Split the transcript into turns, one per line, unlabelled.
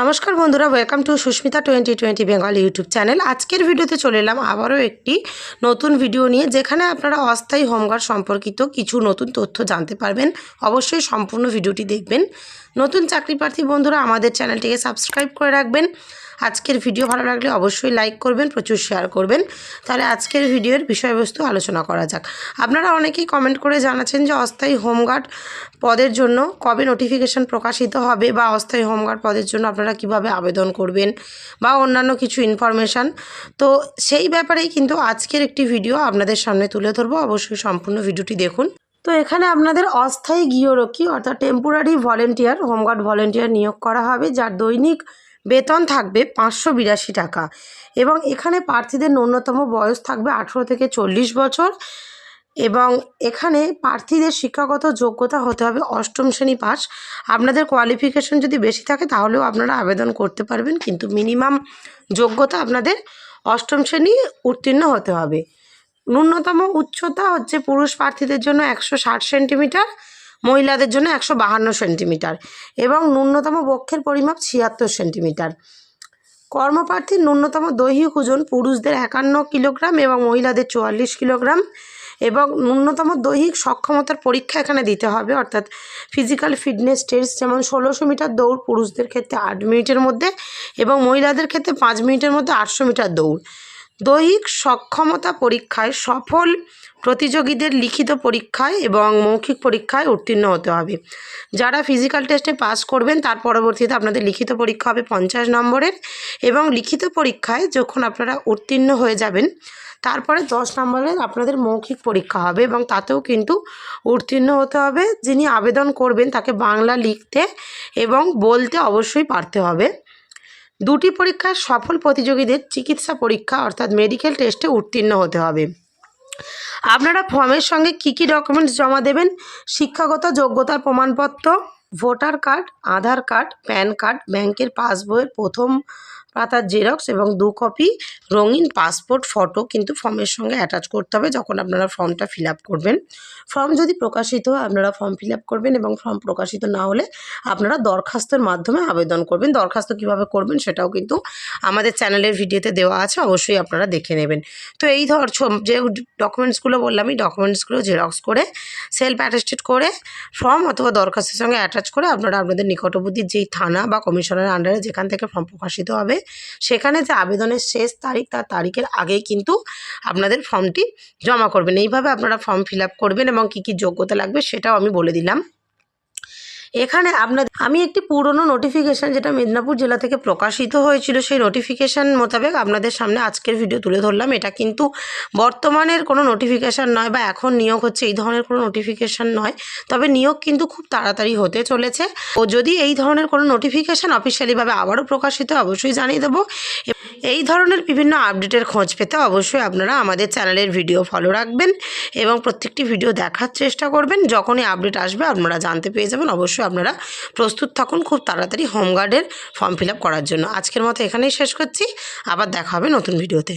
নমস্কার বন্ধুরা welcome to Susmita twenty twenty Bengal YouTube channel আজকের ভিডিওতে চলে এলাম আবারও একটি নতুন ভিডিও নিয়ে, যেখানে আপনারা অস্থায়ী হোমগার্ড সম্পর্কিত কিছু নতুন তথ্য জানতে পারবেন। অবশ্যই সম্পূর্ণ ভিডিওটি দেখবেন। নতুন চাকরি প্রার্থী বন্ধুরা, আমাদের চ্যানেলটিকে সাবস্ক্রাইব করে রাখবেন। আজকের ভিডিও ভালো লাগলে অবশ্যই লাইক করবেন, প্রচুর শেয়ার করবেন। তাহলে আজকের ভিডিওর বিষয়বস্তু আলোচনা করা যাক। আপনারা অনেকেই কমেন্ট করে জানাচ্ছেন যে অস্থায়ী হোমগার্ড পদের জন্য কবে নোটিফিকেশন প্রকাশিত হবে বা অস্থায়ী হোমগার্ড পদের জন্য আপনারা কীভাবে আবেদন করবেন বা অন্যান্য কিছু ইনফরমেশান তো সেই ব্যাপারেই কিন্তু আজকের একটি ভিডিও আপনাদের সামনে তুলে ধরবো। অবশ্যই সম্পূর্ণ ভিডিওটি দেখুন। তো এখানে আপনাদের অস্থায়ী গৃহরক্ষী অর্থাৎ টেম্পোরারি ভলেন্টিয়ার হোমগার্ড ভলেন্টিয়ার নিয়োগ করা হবে, যার দৈনিক বেতন থাকবে পাঁচশো বিরাশি টাকা এবং এখানে প্রার্থীদের ন্যূনতম বয়স থাকবে আঠেরো থেকে চল্লিশ বছর এবং এখানে প্রার্থীদের শিক্ষাগত যোগ্যতা হতে হবে অষ্টম শ্রেণি পাস। আপনাদের কোয়ালিফিকেশন যদি বেশি থাকে তাহলেও আপনারা আবেদন করতে পারবেন, কিন্তু মিনিমাম যোগ্যতা আপনাদের অষ্টম শ্রেণি উত্তীর্ণ হতে হবে। ন্যূনতম উচ্চতা হচ্ছে পুরুষ প্রার্থীদের জন্য একশো ষাট সেন্টিমিটার মহিলাদের জন্য একশো বাহান্ন সেন্টিমিটার এবং ন্যূনতম বক্ষের পরিমাপ ছিয়াত্তর সেন্টিমিটার। কর্মপ্রার্থীর ন্যূনতম দৈহিক ওজন পুরুষদের একান্ন কিলোগ্রাম এবং মহিলাদের চুয়াল্লিশ কিলোগ্রাম এবং ন্যূনতম দৈহিক সক্ষমতার পরীক্ষা এখানে দিতে হবে, অর্থাৎ ফিজিক্যাল ফিটনেস টেস্ট যেমন ষোলোশো মিটার দৌড় পুরুষদের ক্ষেত্রে আট মিনিটের মধ্যে এবং মহিলাদের ক্ষেত্রে পাঁচ মিনিটের মধ্যে আটশো মিটার দৌড়। দৈহিক সক্ষমতা পরীক্ষায় সফল প্রতিযোগীদের লিখিত পরীক্ষায় এবং মৌখিক পরীক্ষায় উত্তীর্ণ হতে হবে। যারা ফিজিক্যাল টেস্টে পাস করবেন, তার পরবর্তীতে আপনাদের লিখিত পরীক্ষা হবে পঞ্চাশ নম্বরের এবং লিখিত পরীক্ষায় যখন আপনারা উত্তীর্ণ হয়ে যাবেন, তারপরে দশ নম্বরের আপনাদের মৌখিক পরীক্ষা হবে এবং তাতেও কিন্তু উত্তীর্ণ হতে হবে। যিনি আবেদন করবেন, তাকে বাংলা লিখতে এবং বলতে অবশ্যই পারতে হবে। দুটি পরীক্ষার সফল প্রতিযোগীদের চিকিৎসা পরীক্ষা অর্থাৎ মেডিকেল টেস্টে উত্তীর্ণ হতে হবে। আপনারা ফর্মের সঙ্গে কী কী ডকুমেন্টস জমা দেবেন? শিক্ষাগত যোগ্যতার প্রমাণপত্র voter card, Aadhaar card, PAN card, ব্যাংকের পাসবইয়ের প্রথম পাতার জেরক্স এবং দু কপি, রঙিন পাসপোর্ট, ফটো কিন্তু ফর্মের সঙ্গে অ্যাটাচ করতে হবে যখন আপনারা ফর্মটা ফিল করবেন। ফর্ম যদি প্রকাশিত হয়, আপনারা ফর্ম ফিল করবেন এবং ফর্ম প্রকাশিত না হলে আপনারা দরখাস্তের মাধ্যমে আবেদন করবেন। দরখাস্ত কীভাবে করবেন সেটাও কিন্তু আমাদের চ্যানেলের ভিডিওতে দেওয়া আছে, অবশ্যই আপনারা দেখে নেবেন। তো এই ধর যে ডকুমেন্টসগুলো বললাম এই ডকুমেন্টসগুলো জেরক্স করে সেলফ অ্যাটেস্টেড করে ফর্ম অথবা দরখাস্তের সঙ্গে অ্যাটাচ করে আপনারা আপনাদের নিকটবর্তী যেই থানা বা কমিশনের আন্ডারে যেখান থেকে ফর্ম প্রকাশিত হবে, সেখানে যে আবেদনের শেষ তারিখ তার তারিখের আগেই কিন্তু আপনাদের ফর্মটি জমা করবেন। এইভাবে আপনারা ফর্ম ফিল করবেন এবং কি কি যোগ্যতা লাগবে সেটাও আমি বলে দিলাম। এখানে আপনাদের, আমি একটি পুরনো নোটিফিকেশান যেটা মেদিনীপুর জেলা থেকে প্রকাশিত হয়েছিল, সেই নোটিফিকেশান মোতাবেক আপনাদের সামনে আজকের ভিডিও তুলে ধরলাম। এটা কিন্তু বর্তমানের কোনো নোটিফিকেশান নয় বা এখন নিয়োগ হচ্ছে, এই ধরনের কোনো নোটিফিকেশান নয়। তবে নিয়োগ কিন্তু খুব তাড়াতাড়ি হতে চলেছে। ও যদি এই ধরনের কোনো নোটিফিকেশান অফিসিয়ালিভাবে আবারও প্রকাশিত অবশ্যই জানিয়ে দেবো। এই ধরনের বিভিন্ন আপডেটের খোঁজ পেতে অবশ্যই আপনারা আমাদের চ্যানেলের ভিডিও ফলো রাখবেন এবং প্রত্যেকটি ভিডিও দেখার চেষ্টা করবেন। যখনই আপডেট আসবে, আপনারা জানতে পেয়ে যাবেন। অবশ্যই আপনারা প্রস্তুত থাকুন খুব তাড়াতাড়ি হোমগার্ডের ফর্ম ফিল করার জন্য। আজকের মতো এখানেই শেষ করছি। আবার দেখা হবে নতুন ভিডিওতে।